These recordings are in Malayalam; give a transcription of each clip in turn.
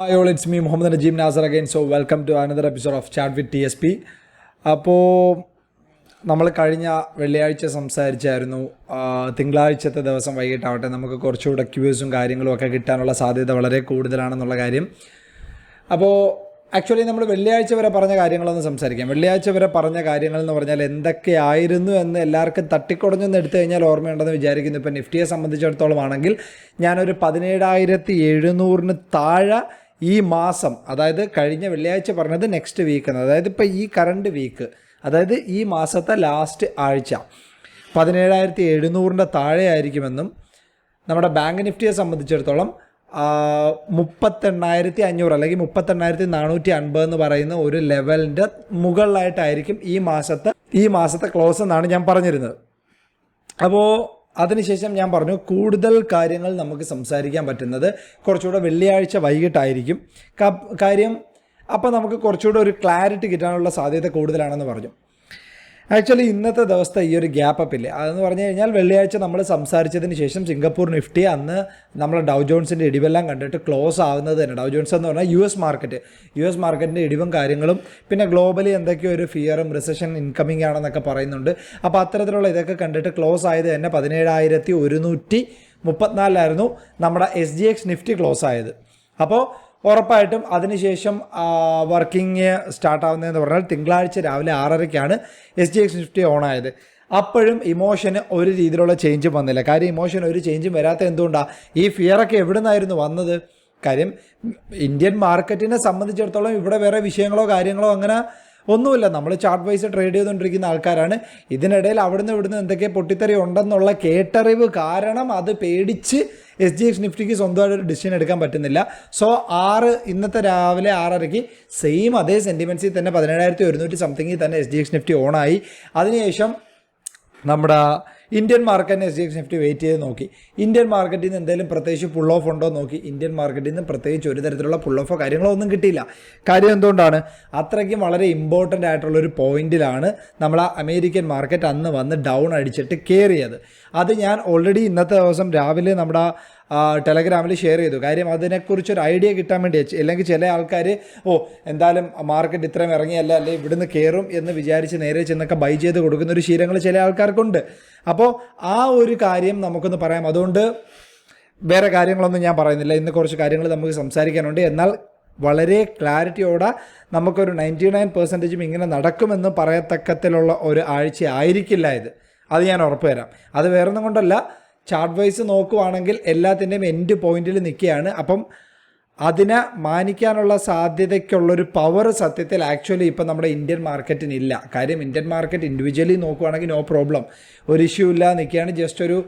Hi all it's me Muhammad Najeem Nasar again so welcome to another episode of chat with T S P അപ്പോൾ നമ്മൾ കഴിഞ്ഞ വെള്ളിയാഴ്ച സംസാരിച്ചായിരുന്നു. തിങ്കളാഴ്ചത്തെ ദിവസം വൈകിട്ടാവട്ടെ നമുക്ക് കുറച്ചുകൂടെ ക്യൂസും കാര്യങ്ങളും ഒക്കെ കിട്ടാനുള്ള സാധ്യത വളരെ കൂടുതലാണെന്നുള്ള കാര്യം. അപ്പോൾ ആക്ച്വലി നമ്മൾ വെള്ളിയാഴ്ച വരെ പറഞ്ഞ കാര്യങ്ങളൊന്ന് സംസാരിക്കാം. വെള്ളിയാഴ്ച വരെ പറഞ്ഞ കാര്യങ്ങൾ എന്ന് പറഞ്ഞാൽ എന്തൊക്കെയായിരുന്നു എന്ന് എല്ലാവർക്കും തട്ടിക്കുടഞ്ഞൊന്ന് എടുത്തു കഴിഞ്ഞാൽ ഓർമ്മയുണ്ടെന്ന് വിചാരിക്കുന്നു. ഇപ്പം നിഫ്റ്റിയെ സംബന്ധിച്ചിടത്തോളം ആണെങ്കിൽ ഞാനൊരു പതിനേഴായിരത്തി എഴുന്നൂറിന് താഴെ ഈ മാസം അതായത് കഴിഞ്ഞ വെള്ളിയാഴ്ച പറഞ്ഞത് നെക്സ്റ്റ് വീക്ക് എന്ന് അതായത് ഇപ്പോൾ ഈ കറണ്ട് വീക്ക് അതായത് ഈ മാസത്തെ ലാസ്റ്റ് ആഴ്ച. പതിനേഴായിരത്തി എഴുന്നൂറിന്റെ താഴെ ആയിരിക്കുമെന്നും നമ്മുടെ ബാങ്ക് നിഫ്റ്റിയെ സംബന്ധിച്ചിടത്തോളം മുപ്പത്തെണ്ണായിരത്തി അഞ്ഞൂറ് അല്ലെങ്കിൽ മുപ്പത്തെണ്ണായിരത്തി നാനൂറ്റി അൻപത് എന്ന് പറയുന്ന ഒരു ലെവലിന്റെ മുകളിലായിട്ടായിരിക്കും ഈ മാസത്തെ ഈ മാസത്തെ ക്ലോസ് എന്നാണ് ഞാൻ പറഞ്ഞിരുന്നത്. അപ്പോൾ അതിനുശേഷം ഞാൻ പറഞ്ഞു കൂടുതൽ കാര്യങ്ങൾ നമുക്ക് സംസാരിക്കാൻ പറ്റുന്നത് കുറച്ചുകൂടെ വെള്ളിയാഴ്ച വൈകിട്ടായിരിക്കും. കാര്യം അപ്പോൾ നമുക്ക് കുറച്ചുകൂടെ ഒരു ക്ലാരിറ്റി കിട്ടാനുള്ള സാധ്യത കൂടുതലാണെന്ന് പറഞ്ഞു. ആക്ച്വലി ഇന്നത്തെ ദിവസത്തെ ഈ ഒരു ഗ്യാപ്പ് അപ്പ് ഇല്ലേ? അതെന്ന് പറഞ്ഞു കഴിഞ്ഞാൽ വെള്ളിയാഴ്ച നമ്മൾ സംസാരിച്ചതിന് ശേഷം സിംഗപ്പൂർ നിഫ്റ്റി അന്ന് നമ്മൾ ഡൗ ജോൺസിന്റെ ഇടിവെല്ലാം കണ്ടിട്ട് ക്ലോസ് ആവുന്നത് തന്നെ. ഡൗ ജോൺസ് എന്ന് പറഞ്ഞാൽ U S market U S മാർക്കറ്റിന്റെ ഇടിവും കാര്യങ്ങളും പിന്നെ ഗ്ലോബലി എന്തൊക്കെയോ ഒരു ഫിയറും റിസഷൻ ഇൻകമിംഗ് ആണെന്നൊക്കെ പറയുന്നുണ്ട്. അപ്പോൾ അത്തരത്തിലുള്ള ഇതൊക്കെ കണ്ടിട്ട് ക്ലോസ് ആയത് തന്നെ പതിനേഴായിരത്തി ഒരുന്നൂറ്റി മുപ്പത്തിനാലിലായിരുന്നു നമ്മുടെ S G X Nifty close ആയത്. അപ്പോൾ ഉറപ്പായിട്ടും അതിനുശേഷം വർക്കിംഗ് സ്റ്റാർട്ടാവുന്നതെന്ന് പറഞ്ഞാൽ തിങ്കളാഴ്ച രാവിലെ ആറരയ്ക്കാണ് S G X Nifty on ആയത്. അപ്പോഴും ഇമോഷന് ഒരു രീതിയിലുള്ള ചേഞ്ചും വന്നില്ല. കാര്യം ഇമോഷൻ ഒരു ചേഞ്ചും വരാത്ത എന്തുകൊണ്ടാണ് ഈ ഫിയറൊക്കെ എവിടെ നിന്നായിരുന്നു വന്നത്? കാര്യം ഇന്ത്യൻ മാർക്കറ്റിനെ സംബന്ധിച്ചിടത്തോളം ഇവിടെ വേറെ വിഷയങ്ങളോ കാര്യങ്ങളോ അങ്ങനെ ഒന്നുമില്ല നമ്മൾ ചാർട്ട് വൈസ് ട്രേഡ് ചെയ്തുകൊണ്ടിരിക്കുന്ന ആൾക്കാരാണ്. ഇതിനിടയിൽ അവിടുന്ന് ഇവിടുന്ന് എന്തൊക്കെ പൊട്ടിത്തെറി ഉണ്ടെന്നുള്ള കേട്ടറിവ് കാരണം അത് പേടിച്ച് എസ് ജി എക്സ് നിഫ്റ്റിക്ക് സ്വന്തമായിട്ട് ഒരു ഡിസിഷൻ എടുക്കാൻ പറ്റുന്നില്ല. സോ ആറ് ഇന്നത്തെ രാവിലെ ആറരയ്ക്ക് സെയിം അതേ സെന്റിമെൻസിൽ തന്നെ പതിനേഴായിരത്തി ഒരുന്നൂറ്റി സംതിങ്ങിൽ തന്നെ എസ് ജി എക്സ് നിഫ്റ്റി ഓണായി അതിനുശേഷം നമ്മുടെ Indian മാർക്കറ്റിന് S G X Nifty wait ചെയ്ത് നോക്കി. ഇന്ത്യൻ മാർക്കറ്റിൽ നിന്ന് എന്തെങ്കിലും പ്രത്യേകിച്ച് പുൾ ഓഫ് ഉണ്ടോ നോക്കി. ഇന്ത്യൻ മാർക്കറ്റിൽ നിന്ന് പ്രത്യേകിച്ച് ഒരു തരത്തിലുള്ള പുൾ ഓഫോ കാര്യങ്ങളോ ഒന്നും കിട്ടിയില്ല. കാര്യം എന്തുകൊണ്ടാണ്? അത്രയ്ക്കും വളരെ ഇമ്പോർട്ടന്റ് ആയിട്ടുള്ള ഒരു പോയിന്റിലാണ് നമ്മൾ ആ അമേരിക്കൻ മാർക്കറ്റ് അന്ന് വന്ന് ഡൗൺ അടിച്ചിട്ട് കയറിയത് അത് ഞാൻ ഓൾറെഡി ഇന്നത്തെ ദിവസം രാവിലെ നമ്മുടെ ടെലഗ്രാമിൽ ഷെയർ ചെയ്തു. കാര്യം അതിനെക്കുറിച്ച് ഒരു ഐഡിയ കിട്ടാൻ വേണ്ടി അല്ലെങ്കിൽ ചില ആൾക്കാർ ഓ എന്തായാലും മാർക്കറ്റ് ഇത്രയും ഇറങ്ങിയല്ല അല്ലെ ഇവിടുന്ന് കയറും എന്ന് വിചാരിച്ച് നേരെ ചെന്നൊക്കെ ബൈ ചെയ്ത് കൊടുക്കുന്ന ഒരു ശീലങ്ങൾ ചില ആൾക്കാർക്കുണ്ട്. അപ്പോൾ ആ ഒരു കാര്യം നമുക്കൊന്ന് പറയാം. അതുകൊണ്ട് വേറെ കാര്യങ്ങളൊന്നും ഞാൻ പറയുന്നില്ല. ഇന്ന് കുറച്ച് കാര്യങ്ങൾ നമുക്ക് സംസാരിക്കാനുണ്ട്. എന്നാൽ വളരെ ക്ലാരിറ്റിയോടെ നമുക്കൊരു നയന്റി നയൻ പെർസെന്റേജും ഇങ്ങനെ നടക്കുമെന്ന് പറയത്തക്കത്തിലുള്ള ഒരു ആഴ്ച ആയിരിക്കില്ല ഇത്. അത് ഞാൻ ഉറപ്പ് തരാം. അത് വേറൊന്നും കൊണ്ടല്ല. ചാർട്ട് വൈസ് നോക്കുവാണെങ്കിൽ എല്ലാത്തിന്റെയും എൻഡ് പോയിന്റിൽ നിൽക്കുകയാണ്. അപ്പം അതിനെ മാനിക്കാനുള്ള സാധ്യതയ്ക്കുള്ളൊരു പവർ സത്യത്തിൽ ആക്ച്വലി ഇപ്പം നമ്മുടെ ഇന്ത്യൻ മാർക്കറ്റിന് ഇല്ല. കാര്യം ഇന്ത്യൻ മാർക്കറ്റ് ഇൻഡിവിജ്വലി നോക്കുവാണെങ്കിൽ നോ പ്രോബ്ലം ഒരു ഇഷ്യൂ ഇല്ല നിൽക്കുകയാണ്. ജസ്റ്റ് ഒരു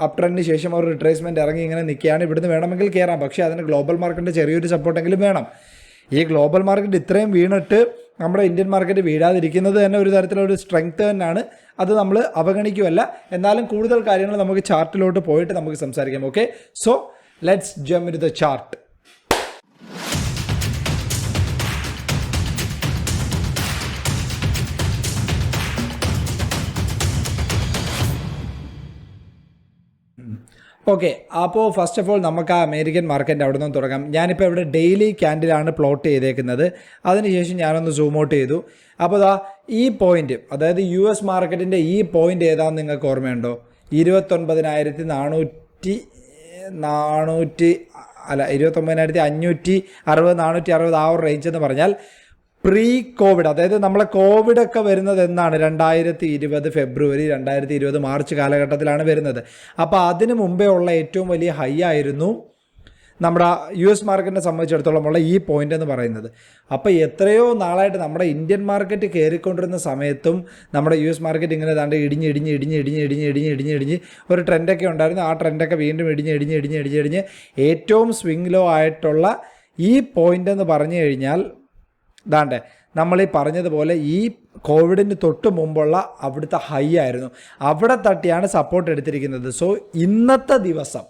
അപ് ട്രെൻഡിന് ശേഷം ഒരു റിട്രേസ്മെന്റ് ഇറങ്ങി ഇങ്ങനെ നിൽക്കുകയാണ്. ഇവിടുന്ന് വേണമെങ്കിൽ കയറാം പക്ഷേ അതിന് ഗ്ലോബൽ മാർക്കറ്റിന്റെ ചെറിയൊരു സപ്പോർട്ടെങ്കിലും വേണം. ഈ ഗ്ലോബൽ മാർക്കറ്റ് ഇത്രയും വീണിട്ട് നമ്മുടെ ഇന്ത്യൻ മാർക്കറ്റ് വീഴാതിരിക്കുന്നത് തന്നെ ഒരു തരത്തിലുള്ള ഒരു സ്ട്രെങ്ത് തന്നെയാണ്. അത് നമ്മൾ അവഗണിക്കുമല്ല എന്നാലും കൂടുതൽ കാര്യങ്ങൾ നമുക്ക് ചാർട്ടിലോട്ട് പോയിട്ട് നമുക്ക് സംസാരിക്കാം. Okay so let's jump in the chart okay അപ്പോൾ ഫസ്റ്റ് ഓഫ് ഓൾ നമുക്ക് ആ അമേരിക്കൻ മാർക്കറ്റ് അവിടെ നിന്ന് തുടങ്ങാം. ഞാനിപ്പോൾ ഇവിടെ ഡെയിലി ക്യാൻഡിലാണ് പ്ലോട്ട് ചെയ്തേക്കുന്നത്. അതിനുശേഷം ഞാനൊന്ന് സൂം ഔട്ട് ചെയ്തു. അപ്പോൾ ദാ ഈ പോയിന്റ് അതായത് യു എസ് മാർക്കറ്റിന്റെ ഈ പോയിന്റ് ഏതാണെന്ന് നിങ്ങൾക്ക് ഓർമ്മയുണ്ടോ? ഇരുപത്തൊൻപതിനായിരത്തി നാനൂറ്റി നാനൂറ്റി അല്ല ഇരുപത്തൊമ്പതിനായിരത്തി അഞ്ഞൂറ്റി അറുപത് നാനൂറ്റി അറുപത് ആ ഒരു റേഞ്ച് എന്ന് പറഞ്ഞാൽ പ്രീ കോവിഡ് അതായത് നമ്മളെ കോവിഡ് ഒക്കെ വരുന്നത് എന്നാണ്? രണ്ടായിരത്തി ഇരുപത് ഫെബ്രുവരി രണ്ടായിരത്തി ഇരുപത് മാർച്ച് കാലഘട്ടത്തിലാണ് വരുന്നത്. അപ്പോൾ അതിന് മുമ്പേ ഉള്ള ഏറ്റവും വലിയ ഹൈ ആയിരുന്നു നമ്മുടെ യു എസ് മാർക്കറ്റിനെ സംബന്ധിച്ചിടത്തോളം ഉള്ള ഈ പോയിന്റ് എന്ന് പറയുന്നത്. അപ്പോൾ എത്രയോ നാളായിട്ട് നമ്മുടെ ഇന്ത്യൻ മാർക്കറ്റ് കയറിക്കൊണ്ടിരുന്ന സമയത്തും നമ്മുടെ യു എസ് മാർക്കറ്റ് ഇങ്ങനെ ദാണ്ട് ഇടിഞ്ഞ് ഇടിഞ്ഞ് ഇടിഞ്ഞ് ഇടിഞ്ഞ് ഇടിഞ്ഞ് ഇടിഞ്ഞ് ഇടിഞ്ഞ് ഇടിഞ്ഞ് ഒരു ട്രെൻഡൊക്കെ ഉണ്ടായിരുന്നു. ആ ട്രെൻഡൊക്കെ വീണ്ടും ഇടിഞ്ഞ് ഇടിഞ്ഞ് ഇടിഞ്ഞ് ഇടിഞ്ഞ് ഇടിഞ്ഞ് ഏറ്റവും സ്വിംഗ് ലോ ആയിട്ടുള്ള ഈ പോയിന്റ് എന്ന് പറഞ്ഞു കഴിഞ്ഞാൽ ദാണ്ടെ നമ്മൾ ഈ പറഞ്ഞതുപോലെ ഈ കോവിഡിന് തൊട്ട് മുമ്പുള്ള അവിടുത്തെ ഹൈ ആയിരുന്നു. അവിടെ തട്ടിയാണ് സപ്പോർട്ട് എടുത്തിരിക്കുന്നത്. സോ ഇന്നത്തെ ദിവസം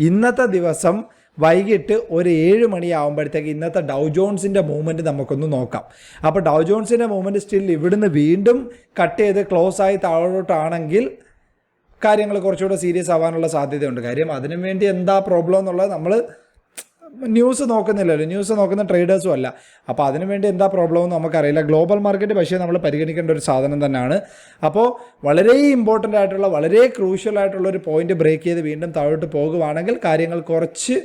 ഇന്നത്തെ ദിവസം വൈകിട്ട് ഒരു ഏഴ് മണിയാകുമ്പോഴത്തേക്ക് ഇന്നത്തെ ഡൗ ജോൺസിന്റെ മൂവ്മെന്റ് നമുക്കൊന്ന് നോക്കാം. അപ്പോൾ ഡൗ ജോൺസിന്റെ മൂവ്മെന്റ് സ്റ്റിൽ ഇവിടുന്ന് വീണ്ടും കട്ട് ചെയ്ത് ക്ലോസ് ആയി താഴോട്ടാണെങ്കിൽ കാര്യങ്ങൾ കുറച്ചുകൂടെ സീരിയസ് ആവാനുള്ള സാധ്യതയുണ്ട്. കാര്യം അതിനു വേണ്ടി എന്താ പ്രോബ്ലം എന്നുള്ളത് നമ്മൾ ന്യൂസ് നോക്കുന്നില്ലല്ലോ. ന്യൂസ് നോക്കുന്ന ട്രേഡേഴ്സും അല്ല. അപ്പോൾ അതിനുവേണ്ടി എന്താ പ്രോബ്ലം എന്ന് നമുക്കറിയില്ല. ഗ്ലോബൽ മാർക്കറ്റ് പക്ഷേ നമ്മൾ പരിഗണിക്കേണ്ട ഒരു സാധനം തന്നെയാണ്. അപ്പോൾ വളരെ ഇമ്പോർട്ടന്റ് ആയിട്ടുള്ള വളരെ ക്രൂഷ്യൽ ആയിട്ടുള്ള ഒരു പോയിന്റ് ബ്രേക്ക് ചെയ്ത് വീണ്ടും താഴോട്ട് പോകുവാണെങ്കിൽ കാര്യങ്ങൾ കുറച്ച്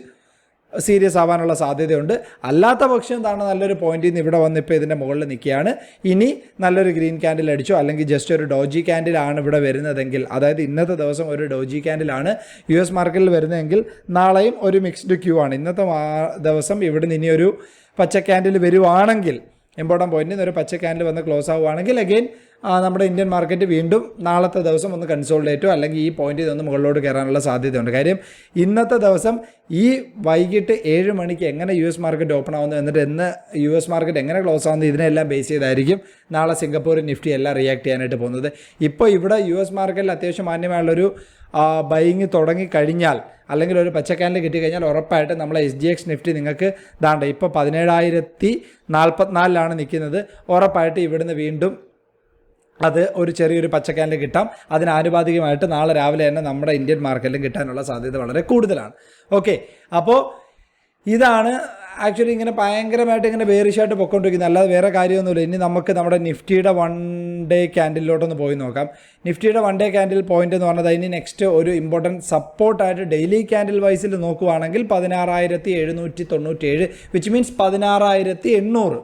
സീരിയസ് ആവാനുള്ള സാധ്യതയുണ്ട്. അല്ലാത്ത പക്ഷം എന്താണ് നല്ലൊരു പോയിന്റിൽ നിന്ന് ഇവിടെ വന്ന് ഇപ്പോൾ ഇതിന്റെ മുകളിൽ നിൽക്കുകയാണ്. ഇനി നല്ലൊരു ഗ്രീൻ ക്യാൻഡിൽ അടിച്ചോ അല്ലെങ്കിൽ ജസ്റ്റ് ഒരു ഡോജി ക്യാൻഡിലാണ് ഇവിടെ വരുന്നതെങ്കിൽ അതായത് ഇന്നത്തെ ദിവസം ഒരു ഡോജി ക്യാൻഡിലാണ് യു എസ് മാർക്കറ്റിൽ വരുന്നതെങ്കിൽ നാളെയും ഒരു മിക്സ്ഡ് ക്യൂ ആണ്. ഇന്നത്തെ ദിവസം ഇവിടെ നിന്ന് ഇനി ഒരു പച്ച ക്യാൻഡിൽ വരുവാണെങ്കിൽ ഇമ്പോർട്ടന്റ് പോയിന്റിൽ നിന്ന് ഒരു പച്ച ക്യാൻഡിൽ വന്ന് ക്ലോസ് ആവുകയാണെങ്കിൽ അഗെയിൻ നമ്മുടെ ഇന്ത്യൻ മാർക്കറ്റ് വീണ്ടും നാളത്തെ ദിവസം ഒന്ന് കൺസോൾഡേറ്റോ അല്ലെങ്കിൽ ഈ പോയിന്റിൽ നിന്ന് മുകളിലോട്ട് കയറാനുള്ള സാധ്യതയുണ്ട്. കാര്യം ഇന്നത്തെ ദിവസം ഈ വൈകിട്ട് ഏഴ് മണിക്ക് എങ്ങനെ യു എസ് മാർക്കറ്റ് ഓപ്പൺ ആവുന്നു എന്നിട്ട് എന്ന് യു എസ് മാർക്കറ്റ് എങ്ങനെ ക്ലോസ് ആവുന്നു ഇതിനെല്ലാം ബേസ് ചെയ്തായിരിക്കും നാളെ സിംഗപ്പൂർ നിഫ്റ്റി എല്ലാം റിയാക്ട് ചെയ്യാനായിട്ട് പോകുന്നത്. ഇപ്പോൾ ഇവിടെ യു എസ് മാർക്കറ്റിൽ അത്യാവശ്യം മാന്യമായുള്ളൊരു ബൈങ് തുടങ്ങി കഴിഞ്ഞാൽ അല്ലെങ്കിൽ ഒരു പച്ചക്കാനിൽ കിട്ടിക്കഴിഞ്ഞാൽ ഉറപ്പായിട്ട് നമ്മളെ എസ് ജി എക്സ് നിഫ്റ്റി നിങ്ങൾക്ക് ദാണ്ട. ഇപ്പോൾ പതിനേഴായിരത്തി നാൽപ്പത്തിനാലിലാണ് നിൽക്കുന്നത്. ഉറപ്പായിട്ട് ഇവിടുന്ന് വീണ്ടും അത് ഒരു ചെറിയൊരു പച്ചക്കാനിൽ കിട്ടാം. അതിന് ആനുപാതികമായിട്ട് നാളെ രാവിലെ തന്നെ നമ്മുടെ ഇന്ത്യൻ മാർക്കറ്റിലും കിട്ടാനുള്ള സാധ്യത വളരെ കൂടുതലാണ്. ഓക്കെ അപ്പോൾ ഇതാണ് ആക്ച്വലി ഇങ്ങനെ ഭയങ്കരമായിട്ട് ഇങ്ങനെ ബേറിഷായിട്ട് പൊക്കൊണ്ടിരിക്കുന്നത് അല്ലാതെ വേറെ കാര്യമൊന്നുമില്ല. ഇനി നമുക്ക് നമ്മുടെ നിഫ്റ്റിയുടെ വൺ ഡേ ക്യാൻഡിലോട്ടൊന്ന് പോയി നോക്കാം. നിഫ്റ്റിയുടെ വൺ ഡേ ക്യാൻഡിൽ പോയിന്റ് എന്ന് പറഞ്ഞത് ഇനി നെക്സ്റ്റ് ഒരു ഇമ്പോർട്ടന്റ് സപ്പോർട്ടായിട്ട് ഡെയിലി ക്യാൻഡിൽ വൈസിൽ നോക്കുവാണെങ്കിൽ പതിനാറായിരത്തി എഴുന്നൂറ്റി തൊണ്ണൂറ്റി ഏഴ് വിച്ച് മീൻസ് പതിനാറായിരത്തി എണ്ണൂറ്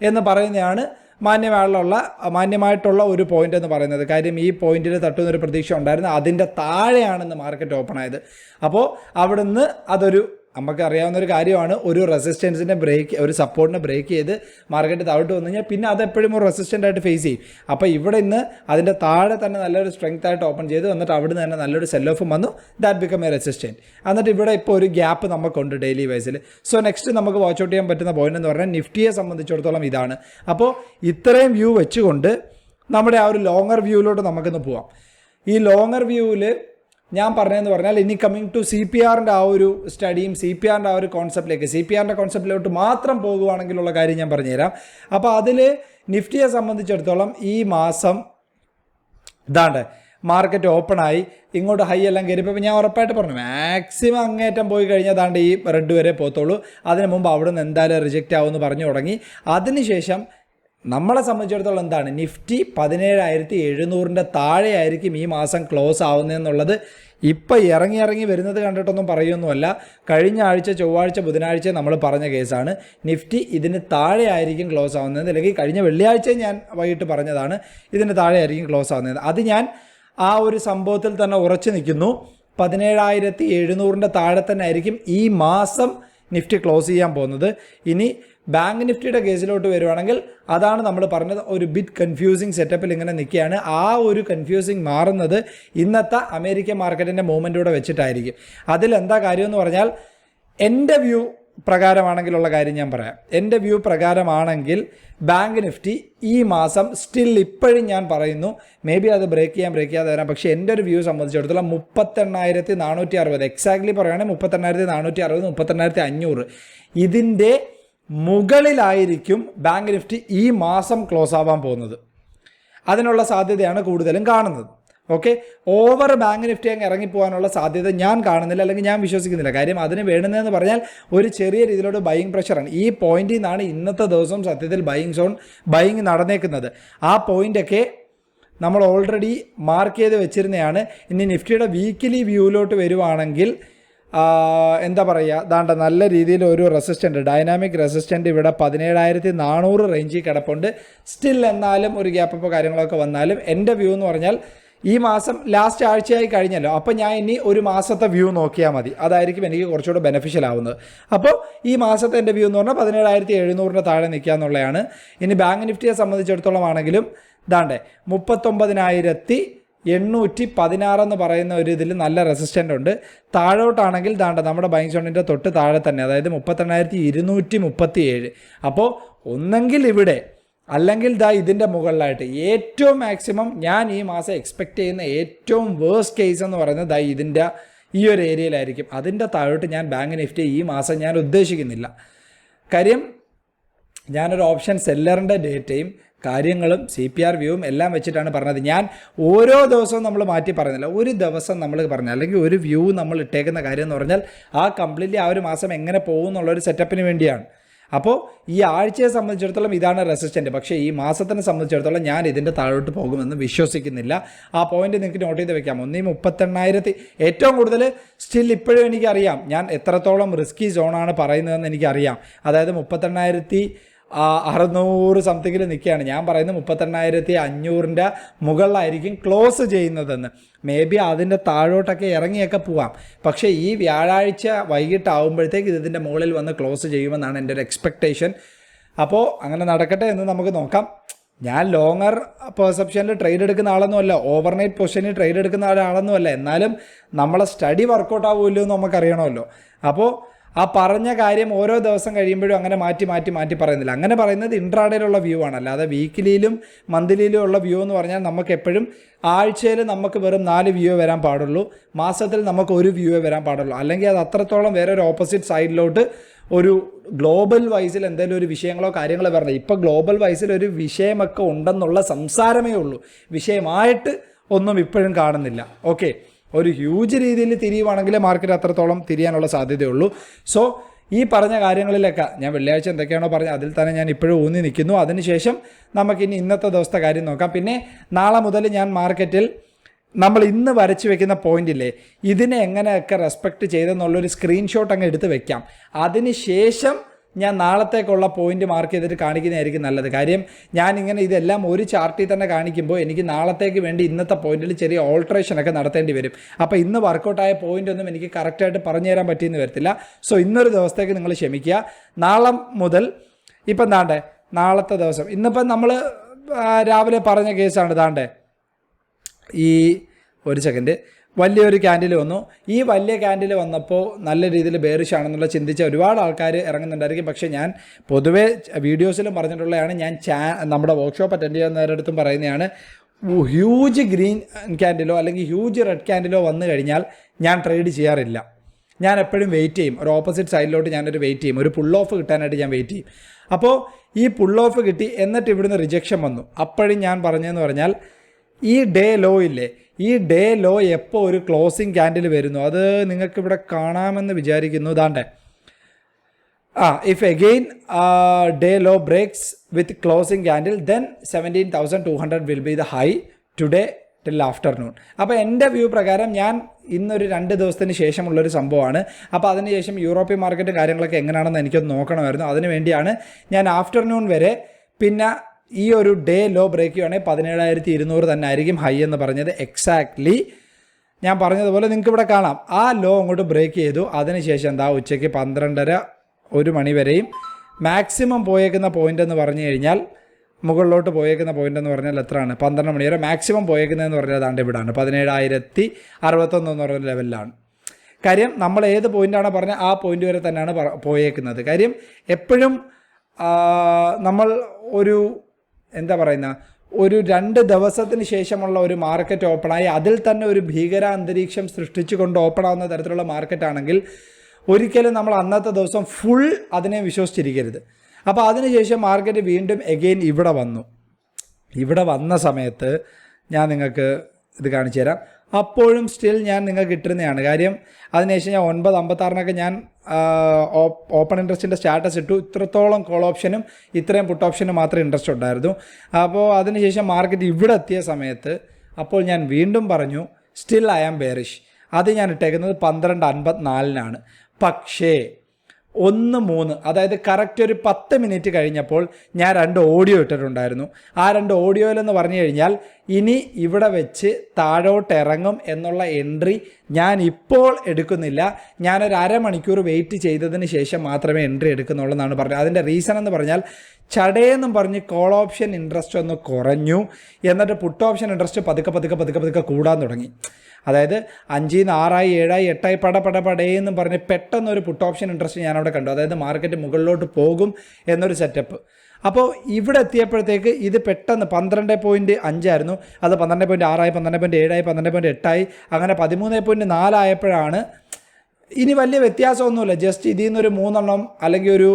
എന്ന് പറയുന്നതാണ് മാന്യമായുള്ള മാന്യമായിട്ടുള്ള ഒരു പോയിന്റ് എന്ന് പറയുന്നത്. കാര്യം ഈ പോയിന്റിൽ തട്ടുന്ന ഒരു പ്രതീക്ഷ ഉണ്ടായിരുന്നു. അതിന്റെ താഴെയാണെന്ന് മാർക്കറ്റ് ഓപ്പൺ ആയത്. അപ്പോൾ അവിടുന്ന് അതൊരു നമുക്ക് അറിയാവുന്ന ഒരു കാര്യമാണ് ഒരു റെസിസ്റ്റൻസിന്റെ ബ്രേക്ക് ഒരു സപ്പോർട്ടിനെ ബ്രേക്ക് ചെയ്ത് മാർക്കറ്റ് താഴോട്ട് വന്നു കഴിഞ്ഞാൽ പിന്നെ അത് എപ്പോഴും ഒരു റെസിസ്റ്റന്റ് ആയിട്ട് ഫേസ് ചെയ്യും. അപ്പോൾ ഇവിടെ ഇന്ന് അതിന്റെ താഴെ തന്നെ നല്ലൊരു സ്ട്രെങ്ത് ആയിട്ട് ഓപ്പൺ ചെയ്ത് എന്നിട്ട് നിന്ന് തന്നെ നല്ലൊരു സെൽ ഓഫും വന്നു. ദാറ്റ് ബിക്കം എ റെസിസ്റ്റന്റ് എന്നിട്ട് ഇവിടെ ഇപ്പോൾ ഒരു ഗ്യാപ്പ് നമുക്കുണ്ട് ഡെയിലി വൈസിൽ സോ നെക്സ്റ്റ് നമുക്ക് വാച്ച് ഔട്ട് ചെയ്യാൻ പറ്റുന്ന പോയിന്റ് എന്ന് പറഞ്ഞാൽ നിഫ്റ്റിയെ സംബന്ധിച്ചിടത്തോളം ഇതാണ്. അപ്പോൾ ഇത്രയും വ്യൂ വെച്ചുകൊണ്ട് നമ്മുടെ ആ ഒരു ലോങ്ങർ വ്യൂവിലോട്ട് നമുക്കൊന്ന് പോവാം. ഈ ലോങ്ങർ വ്യൂവിൽ ഞാൻ പറഞ്ഞതെന്ന് പറഞ്ഞാൽ ഇനി കമ്മിങ് ടു സി പി ആറിന്റെ ആ ഒരു സ്റ്റഡിയും സി പി ആറിന്റെ ആ ഒരു കോൺസെപ്റ്റിലേക്ക് സി പി ആറിന്റെ കോൺസെപ്റ്റിലോട്ട് മാത്രം പോകുവാണെങ്കിലുള്ള കാര്യം ഞാൻ പറഞ്ഞുതരാം. അപ്പോൾ അതിൽ നിഫ്റ്റിയെ സംബന്ധിച്ചിടത്തോളം ഈ മാസം ഇതാണ്ട് മാർക്കറ്റ് ഓപ്പൺ ആയി ഇങ്ങോട്ട് ഹൈ എല്ലാം കയറിയപ്പോൾ ഞാൻ ഉറപ്പായിട്ട് പറഞ്ഞു മാക്സിമം അങ്ങേറ്റം പോയി കഴിഞ്ഞാൽ അതാണ്ട് ഈ റെഡ് വരെ പോത്തോളൂ അതിന് മുമ്പ് അവിടെ നിന്ന് എന്തായാലും റിജക്റ്റ് ആവുമെന്ന് പറഞ്ഞു തുടങ്ങി. അതിനുശേഷം നമ്മളെ സംബന്ധിച്ചിടത്തോളം എന്താണ്? നിഫ്റ്റി പതിനേഴായിരത്തി എഴുന്നൂറിന്റെ താഴെയായിരിക്കും ഈ മാസം ക്ലോസ് ആവുന്നതെന്നുള്ളത് ഇപ്പം ഇറങ്ങി ഇറങ്ങി വരുന്നത് കണ്ടിട്ടൊന്നും പറയുമൊന്നുമല്ല കഴിഞ്ഞ ആഴ്ച ചൊവ്വാഴ്ച ബുധനാഴ്ച നമ്മൾ പറഞ്ഞ കേസാണ്. നിഫ്റ്റി ഇതിന് താഴെ ആയിരിക്കും ക്ലോസ് ആവുന്നത്. അല്ലെങ്കിൽ കഴിഞ്ഞ വെള്ളിയാഴ്ച ഞാൻ വൈകിട്ട് പറഞ്ഞതാണ് ഇതിന് താഴെ ആയിരിക്കും ക്ലോസ് ആവുന്നത്. അത് ഞാൻ ആ ഒരു സംഭവത്തിൽ തന്നെ ഉറച്ചു നിൽക്കുന്നു. പതിനേഴായിരത്തി എഴുന്നൂറിന്റെ താഴെ തന്നെ ആയിരിക്കും ഈ മാസം നിഫ്റ്റി ക്ലോസ് ചെയ്യാൻ പോകുന്നത്. ഇനി ബാങ്ക് നിഫ്റ്റിയുടെ കേസിലോട്ട് വരുവാണെങ്കിൽ അതാണ് നമ്മൾ പറഞ്ഞത് ഒരു ബിറ്റ് കൺഫ്യൂസിങ് സെറ്റപ്പിൽ ഇങ്ങനെ നിൽക്കുകയാണ്. ആ ഒരു കൺഫ്യൂസിങ് മാറുന്നത് ഇന്നത്തെ അമേരിക്കൻ മാർക്കറ്റിന്റെ മൂവ്മെന്റൂടെ വെച്ചിട്ടായിരിക്കും. അതിൽ എന്താ കാര്യമെന്ന് പറഞ്ഞാൽ എന്റെ വ്യൂ പ്രകാരമാണെങ്കിലുള്ള കാര്യം ഞാൻ പറയാം. എന്റെ വ്യൂ പ്രകാരമാണെങ്കിൽ ബാങ്ക് നിഫ്റ്റി ഈ മാസം സ്റ്റിൽ ഇപ്പോഴും ഞാൻ പറയുന്നു. മേ ബി അത് ബ്രേക്ക് ചെയ്യാൻ ബ്രേക്ക് ചെയ്യാതെ വരാം. പക്ഷേ എന്റെ ഒരു വ്യൂ സംബന്ധിച്ചിടത്തോളം മുപ്പത്തെണ്ണായിരത്തി നാനൂറ്റി അറുപത്. എക്സാക്ട്ലി പറയുകയാണെങ്കിൽ മുപ്പത്തെണ്ണായിരത്തി നാനൂറ്റി അറുപത് മുപ്പത്തെണ്ണായിരത്തി അഞ്ഞൂറ്. ഇതിന്റെ മുകളിലായിരിക്കും ബാങ്ക് നിഫ്റ്റി ഈ മാസം ക്ലോസ് ആവാൻ പോകുന്നത്. അതിനുള്ള സാധ്യതയാണ് കൂടുതലും കാണുന്നത്. ഓക്കെ? ഓവർ ബാങ്ക് നിഫ്റ്റി അങ്ങ് ഇറങ്ങിപ്പോകാനുള്ള സാധ്യത ഞാൻ കാണുന്നില്ല അല്ലെങ്കിൽ ഞാൻ വിശ്വസിക്കുന്നില്ല. കാര്യം അതിന് വേണ്ടുന്നതെന്ന് പറഞ്ഞാൽ ഒരു ചെറിയ രീതിയിലുള്ള ബൈയിങ് പ്രഷറാണ് ഈ പോയിന്റിൽ നിന്നാണ് ഇന്നത്തെ ദിവസം സത്യത്തിൽ ബൈയിങ് സോൺ ബൈയിങ് നടന്നേക്കുന്നത്. ആ പോയിന്റൊക്കെ നമ്മൾ ഓൾറെഡി മാർക്ക് ചെയ്ത് വെച്ചിരുന്നതാണ് ഇനി നിഫ്റ്റിയുടെ വീക്കിലി വ്യൂവിലോട്ട് വരുവാണെങ്കിൽ എന്താ പറയുക ദാണ്ട നല്ല രീതിയിൽ ഒരു റെസിസ്റ്റന്റ് ഡൈനാമിക് റെസിസ്റ്റന്റ് ഇവിടെ പതിനേഴായിരത്തി നാനൂറ് റേഞ്ചിൽ കിടപ്പുണ്ട്. സ്റ്റിൽ എന്നാലും ഒരു ഗ്യാപ്പ് അപ്പോൾ കാര്യങ്ങളൊക്കെ വന്നാലും എന്റെ വ്യൂ എന്ന് പറഞ്ഞാൽ ഈ മാസം ലാസ്റ്റ് ആഴ്ചയായി കഴിഞ്ഞല്ലോ. അപ്പോൾ ഞാൻ ഇനി ഒരു മാസത്തെ വ്യൂ നോക്കിയാൽ മതി. അതായിരിക്കും എനിക്ക് കുറച്ചുകൂടെ ബെനിഫിഷ്യൽ ആവുന്നത്. അപ്പോൾ ഈ മാസത്തെ എന്റെ വ്യൂ എന്ന് പറഞ്ഞാൽ പതിനേഴായിരത്തി എഴുന്നൂറിന്റെ താഴെ നിൽക്കുക എന്നുള്ളതാണ് ഇനി ബാങ്ക് നിഫ്റ്റിയെ സംബന്ധിച്ചിടത്തോളം ആണെങ്കിലും ദാണ്ടേ മുപ്പത്തൊമ്പതിനായിരത്തി എണ്ണൂറ്റി പതിനാറ് എന്ന് പറയുന്ന ഒരു ഇതിൽ നല്ല റെസിസ്റ്റന്റ് ഉണ്ട്. താഴോട്ടാണെങ്കിൽ ദാണ്ട നമ്മുടെ ബൈങ് സോണിന്റെ തൊട്ട് താഴെ തന്നെ അതായത് മുപ്പത്തെണ്ണായിരത്തി ഇരുന്നൂറ്റി മുപ്പത്തി ഏഴ് അപ്പോൾ ഒന്നെങ്കിൽ ഇവിടെ അല്ലെങ്കിൽ ദാ ഇതിന്റെ മുകളിലായിട്ട്. ഏറ്റവും മാക്സിമം ഞാൻ ഈ മാസം എക്സ്പെക്റ്റ് ചെയ്യുന്ന ഏറ്റവും വേഴ്സ്റ്റ് കേസ് എന്ന് പറയുന്നത് ദാ ഇതിന്റെ ഈ ഒരു ഏരിയയിലായിരിക്കും അതിന്റെ താഴോട്ട് ഞാൻ ബാങ്ക് നിഫ്റ്റി ഈ മാസം ഞാൻ ഉദ്ദേശിക്കുന്നില്ല. കാര്യം ഞാനൊരു ഓപ്ഷൻ സെല്ലറിന്റെ ഡേറ്റയും കാര്യങ്ങളും സി പി ആർ വ്യൂവും എല്ലാം വെച്ചിട്ടാണ് പറഞ്ഞത്. ഞാൻ ഓരോ ദിവസവും നമ്മൾ മാറ്റി പറയുന്നില്ല. ഒരു ദിവസം നമ്മൾ പറഞ്ഞ അല്ലെങ്കിൽ ഒരു വ്യൂ നമ്മൾ ഇട്ടേക്കുന്ന കാര്യം എന്ന് പറഞ്ഞാൽ ആ കംപ്ലീറ്റ്ലി ആ ഒരു മാസം എങ്ങനെ പോകും എന്നുള്ളൊരു സെറ്റപ്പിന് വേണ്ടിയാണ്. അപ്പോൾ ഈ ആഴ്ചയെ സംബന്ധിച്ചിടത്തോളം ഇതാണ് റെസിസ്റ്റന്റ് പക്ഷേ ഈ മാസത്തിനെ സംബന്ധിച്ചിടത്തോളം ഞാൻ ഇതിന്റെ താഴോട്ട് പോകുമെന്ന് വിശ്വസിക്കുന്നില്ല. ആ പോയിന്റ് നിങ്ങൾക്ക് നോട്ട് ചെയ്ത് വെക്കാം. ഒന്നീ മുപ്പത്തെണ്ണായിരത്തി. ഏറ്റവും കൂടുതൽ സ്റ്റിൽ ഇപ്പോഴും എനിക്കറിയാം. ഞാൻ എത്രത്തോളം റിസ്കി സോണാണ് പറയുന്നതെന്ന് എനിക്കറിയാം. അതായത് മുപ്പത്തെണ്ണായിരത്തി അറുന്നൂറ് സംതിങ്ങിൽ നിൽക്കുകയാണ് ഞാൻ പറയുന്നത് മുപ്പത്തെണ്ണായിരത്തി അഞ്ഞൂറിന്റെ മുകളിലായിരിക്കും ക്ലോസ് ചെയ്യുന്നതെന്ന്. മേ ബി അതിന്റെ താഴോട്ടൊക്കെ ഇറങ്ങിയൊക്കെ പോവാം. പക്ഷേ ഈ വ്യാഴാഴ്ച വൈകിട്ടാവുമ്പോഴത്തേക്ക് ഇതിന്റെ മുകളിൽ വന്ന് ക്ലോസ് ചെയ്യുമെന്നാണ് എന്റെ ഒരു എക്സ്പെക്റ്റേഷൻ അപ്പോൾ അങ്ങനെ നടക്കട്ടെ എന്ന് നമുക്ക് നോക്കാം. ഞാൻ ലോങ്ങർ പെർസെപ്ഷനിൽ ട്രേഡ് എടുക്കുന്ന ആളൊന്നുമല്ല ഓവർനൈറ്റ് പൊസിഷനിൽ ട്രേഡ് എടുക്കുന്ന ഒരാളൊന്നുമല്ല എന്നാലും നമ്മളെ സ്റ്റഡി വർക്കൗട്ട് ആവുമല്ലോ എന്ന് നമുക്കറിയണമല്ലോ. അപ്പോൾ ആ പറഞ്ഞ കാര്യം ഓരോ ദിവസം കഴിയുമ്പോഴും അങ്ങനെ മാറ്റി മാറ്റി മാറ്റി പറയുന്നില്ല. അങ്ങനെ പറയുന്നത് ഇൻട്രാഡേയിലുള്ള വ്യൂ ആണ്. അല്ലാതെ വീക്കിലിയിലും മന്ത്ലിയിലും ഉള്ള വ്യൂ എന്ന് പറഞ്ഞാൽ നമുക്ക് എപ്പോഴും ആഴ്ചയിൽ നമുക്ക് വെറും നാല് വ്യൂ വരാൻ പാടുള്ളൂ. മാസത്തിൽ നമുക്ക് ഒരു വ്യൂ വരാൻ പാടുള്ളൂ. അല്ലെങ്കിൽ അത് അത്രത്തോളം വേറെ ഒരു ഓപ്പോസിറ്റ് സൈഡിലോട്ട് ഒരു ഗ്ലോബൽ വൈസിൽ എന്തെങ്കിലും ഒരു വിഷയങ്ങളോ കാര്യങ്ങളോ വരണം ഇപ്പോൾ ഗ്ലോബൽ വൈസിൽ ഒരു വിഷയമൊക്കെ ഉണ്ടെന്നുള്ള സംസാരമേ ഉള്ളൂ. വിഷയമായിട്ട് ഒന്നും ഇപ്പോഴും കാണുന്നില്ല. ഓക്കെ ഒരു ഹ്യൂജ് രീതിയിൽ തിരിയുവാണെങ്കിൽ മാർക്കറ്റ് അത്രത്തോളം തിരിയാനുള്ള സാധ്യതയുള്ളൂ. സോ ഈ പറഞ്ഞ കാര്യങ്ങളിലൊക്കെ ഞാൻ വെള്ളിയാഴ്ച എന്തൊക്കെയാണോ പറഞ്ഞത് അതിൽ തന്നെ ഞാൻ ഇപ്പോഴും ഊന്നി നിൽക്കുന്നു. അതിനുശേഷം നമുക്കിനി ഇന്നത്തെ ദിവസത്തെ കാര്യം നോക്കാം. പിന്നെ നാളെ മുതൽ ഞാൻ മാർക്കറ്റിൽ നമ്മൾ ഇന്ന് വരച്ച് വെക്കുന്ന പോയിന്റ് ഇല്ലേ ഇതിനെ എങ്ങനെയൊക്കെ റെസ്പെക്റ്റ് ചെയ്തെന്നുള്ളൊരു സ്ക്രീൻഷോട്ട് അങ്ങ് എടുത്ത് വെക്കാം. അതിനുശേഷം ഞാൻ നാളത്തേക്കുള്ള പോയിന്റ് മാർക്ക് ചെയ്തിട്ട് കാണിക്കുന്നതായിരിക്കും നല്ലത്. കാര്യം ഞാൻ ഇങ്ങനെ ഇതെല്ലാം ഒരു ചാർട്ടിൽ തന്നെ കാണിക്കുമ്പോൾ എനിക്ക് നാളത്തേക്ക് വേണ്ടി ഇന്നത്തെ പോയിന്റിൽ ചെറിയ ഓൾട്രേഷൻ ഒക്കെ നടത്തേണ്ടി വരും. അപ്പോൾ ഇന്ന് വർക്കൗട്ടായ പോയിന്റ് ഒന്നും എനിക്ക് കറക്റ്റായിട്ട് പറഞ്ഞു തരാൻ പറ്റിയെന്ന് വരത്തില്ല. സോ ഇന്നൊരു ദിവസത്തേക്ക് നിങ്ങൾ ക്ഷമിക്കുക. നാളെ മുതൽ ഇപ്പം താണ്ടേ നാളത്തെ ദിവസം. ഇന്നിപ്പം നമ്മൾ രാവിലെ പറഞ്ഞ കേസാണ് ദാണ്ടേ ഈ ഒരു സെക്കൻഡ് വലിയൊരു ക്യാൻഡിൽ വന്നു. ഈ വലിയ ക്യാൻഡിൽ വന്നപ്പോൾ നല്ല രീതിയിൽ ബേറിഷാണെന്നുള്ള ചിന്തിച്ച ഒരുപാട് ആൾക്കാർ ഇറങ്ങുന്നുണ്ടായിരിക്കും. പക്ഷേ ഞാൻ പൊതുവേ വീഡിയോസിലും പറഞ്ഞിട്ടുള്ളതാണ് ഞാൻ ചാ നമ്മുടെ വർക്ക്ഷോപ്പ് അറ്റൻഡ് ചെയ്യുന്നവരടുത്തും പറയുന്നതാണ് ഹ്യൂജ് ഗ്രീൻ ക്യാൻഡിലോ അല്ലെങ്കിൽ ഹ്യൂജ് റെഡ് ക്യാൻഡിലോ വന്നു കഴിഞ്ഞാൽ ഞാൻ ട്രേഡ് ചെയ്യാറില്ല. ഞാൻ എപ്പോഴും വെയിറ്റ് ചെയ്യും. ഒരു ഓപ്പോസിറ്റ് സൈഡിലോട്ട് ഞാനൊരു വെയിറ്റ് ചെയ്യും. ഒരു പുൾ ഓഫ് കിട്ടാനായിട്ട് ഞാൻ വെയിറ്റ് ചെയ്യും. അപ്പോൾ ഈ പുൾ ഓഫ് കിട്ടി. എന്നിട്ട് ഇവിടുന്ന് റിജക്ഷൻ വന്നു. അപ്പോഴും ഞാൻ പറഞ്ഞതെന്ന് പറഞ്ഞാൽ ഈ ഡേ ലോ ഇല്ലേ ഈ ഡേ ലോ എപ്പോൾ ഒരു ക്ലോസിങ് ക്യാൻഡിൽ വരുന്നു? അത് നിങ്ങൾക്ക് ഇവിടെ കാണാമെന്ന് വിചാരിക്കുന്നു. ഇതാണ്ടേ ആ if again day low breaks with closing candle then seventeen thousand two hundred will be the high today till afternoon അപ്പോൾ എന്റെ വ്യൂ പ്രകാരം ഞാൻ ഇന്നൊരു രണ്ട് ദിവസത്തിന് ശേഷമുള്ളൊരു സംഭവമാണ്. അപ്പോൾ അതിനുശേഷം യൂറോപ്യൻ മാർക്കറ്റ് കാര്യങ്ങളൊക്കെ എങ്ങനെയാണെന്ന് എനിക്കൊന്ന് നോക്കണമായിരുന്നു. അതിനുവേണ്ടിയാണ് ഞാൻ ആഫ്റ്റർനൂൺ വരെ പിന്നെ ഈ ഒരു ഡേ ലോ ബ്രേക്ക് ചെയ്യുകയാണെങ്കിൽ പതിനേഴായിരത്തി ഇരുന്നൂറ് തന്നെ ആയിരിക്കും ഹൈ എന്ന് പറഞ്ഞത്. എക്സാക്ട്ലി ഞാൻ പറഞ്ഞതുപോലെ നിങ്ങൾക്ക് ഇവിടെ കാണാം. ആ ലോ അങ്ങോട്ട് ബ്രേക്ക് ചെയ്തു. അതിനുശേഷം എന്താ ഉച്ചയ്ക്ക് പന്ത്രണ്ടര ഒരു മണി വരെയും മാക്സിമം പോയേക്കുന്ന പോയിന്റ് എന്ന് പറഞ്ഞു കഴിഞ്ഞാൽ മുകളിലോട്ട് പോയേക്കുന്ന പോയിന്റ് എന്ന് പറഞ്ഞാൽ എത്രയാണ്? പന്ത്രണ്ട് മണി വരെ മാക്സിമം പോയേക്കുന്നതെന്ന് പറഞ്ഞാൽ അതാണ്ട് ഇവിടാണ്. പതിനേഴായിരത്തി അറുപത്തൊന്ന് എന്ന് പറഞ്ഞ ലെവലിലാണ് കാര്യം നമ്മൾ ഏത് പോയിന്റാണ് പറഞ്ഞാൽ ആ പോയിന്റ് വരെ തന്നെയാണ് പോയേക്കുന്നത്. കാര്യം എപ്പോഴും നമ്മൾ ഒരു എന്താ പറയുന്ന ഒരു രണ്ട് ദിവസത്തിന് ശേഷമുള്ള ഒരു മാർക്കറ്റ് ഓപ്പണായി അതിൽ തന്നെ ഒരു ഭീകര അന്തരീക്ഷം സൃഷ്ടിച്ചുകൊണ്ട് ഓപ്പൺ ആവുന്ന തരത്തിലുള്ള മാർക്കറ്റ് ആണെങ്കിൽ ഒരിക്കലും നമ്മൾ അന്നത്തെ ദിവസം ഫുൾ അതിനെ വിശ്വസിച്ചിരിക്കരുത്. അപ്പോൾ അതിനുശേഷം മാർക്കറ്റ് വീണ്ടും എഗെയിൻ ഇവിടെ വന്നു. ഇവിടെ വന്ന സമയത്ത് ഞാൻ നിങ്ങൾക്ക് ഇത് കാണിച്ചു തരാം അപ്പോഴും സ്റ്റിൽ ഞാൻ നിങ്ങൾക്ക് ഇട്ടിരുന്നതാണ്. കാര്യം അതിനുശേഷം ഞാൻ ഒൻപത് അമ്പത്താറിനൊക്കെ ഞാൻ ഓപ്പൺ ഇൻട്രസ്റ്റിന്റെ സ്റ്റാറ്റസ് ഇട്ടു. ഇത്രത്തോളം കോൾ ഓപ്ഷനും ഇത്രയും പുട്ട് ഓപ്ഷനും മാത്രമേ ഇൻട്രസ്റ്റ് ഉണ്ടായിരുന്നു അപ്പോൾ അതിനുശേഷം മാർക്കറ്റ് ഇവിടെ എത്തിയ സമയത്ത് അപ്പോൾ ഞാൻ വീണ്ടും പറഞ്ഞു സ്റ്റിൽ ഐ ആം ബെയറിഷ് അത് ഞാൻ ഇട്ടേക്കുന്നത് പന്ത്രണ്ട് അൻപത്തിനാലിനാണ്. പക്ഷേ ഒന്ന് മൂന്ന്. അതായത് കറക്റ്റ് ഒരു പത്ത് മിനിറ്റ് കഴിഞ്ഞപ്പോൾ ഞാൻ രണ്ട് ഓഡിയോ ഇട്ടിട്ടുണ്ടായിരുന്നു. ആ രണ്ട് ഓഡിയോയിലെന്ന് പറഞ്ഞു കഴിഞ്ഞാൽ ഇനി ഇവിടെ വെച്ച് താഴോട്ട് ഇറങ്ങും എന്നുള്ള എൻട്രി ഞാൻ ഇപ്പോൾ എടുക്കുന്നില്ല. ഞാനൊരു അരമണിക്കൂർ വെയിറ്റ് ചെയ്തതിന് ശേഷം മാത്രമേ എൻട്രി എടുക്കുന്നുള്ളൂ എന്നാണ് പറഞ്ഞത്. അതിന്റെ റീസൺ എന്ന് പറഞ്ഞാൽ ചടയെന്നും പറഞ്ഞ് കോൾ ഓപ്ഷൻ ഇൻട്രസ്റ്റ് ഒന്ന് കുറഞ്ഞു. എന്നിട്ട് പുട്ട് ഓപ്ഷൻ ഇൻട്രസ്റ്റ് പതുക്കെ പതുക്കെ പതുക്കെ പതുക്കെ കൂടാൻ തുടങ്ങി. അതായത് അഞ്ചിൽ നിന്ന് ആറായി ഏഴായി എട്ടായി പട പട പടയെന്നും പറഞ്ഞ് പെട്ടെന്ന് ഒരു പുട്ട് ഓപ്ഷൻ ഇൻട്രസ്റ്റ് ഞാൻ അവിടെ കണ്ടു. അതായത് മാർക്കറ്റ് മുകളിലോട്ട് പോകും എന്നൊരു സെറ്റപ്പ് അപ്പോൾ ഇവിടെ എത്തിയപ്പോഴത്തേക്ക് ഇത് പെട്ടെന്ന് പന്ത്രണ്ട് പോയിന്റ് അഞ്ചായിരുന്നു അത് പന്ത്രണ്ട് പോയിന്റ് ആറായി പന്ത്രണ്ട് പോയിന്റ് ഏഴായി പന്ത്രണ്ട് പോയിന്റ് എട്ടായി അങ്ങനെ പതിമൂന്ന് പോയിന്റ് നാലായപ്പോഴാണ് ഇനി വലിയ വ്യത്യാസമൊന്നുമില്ല. ജസ്റ്റ് ഇതിൽ നിന്നൊരു മൂന്നെണ്ണം അല്ലെങ്കിൽ ഒരു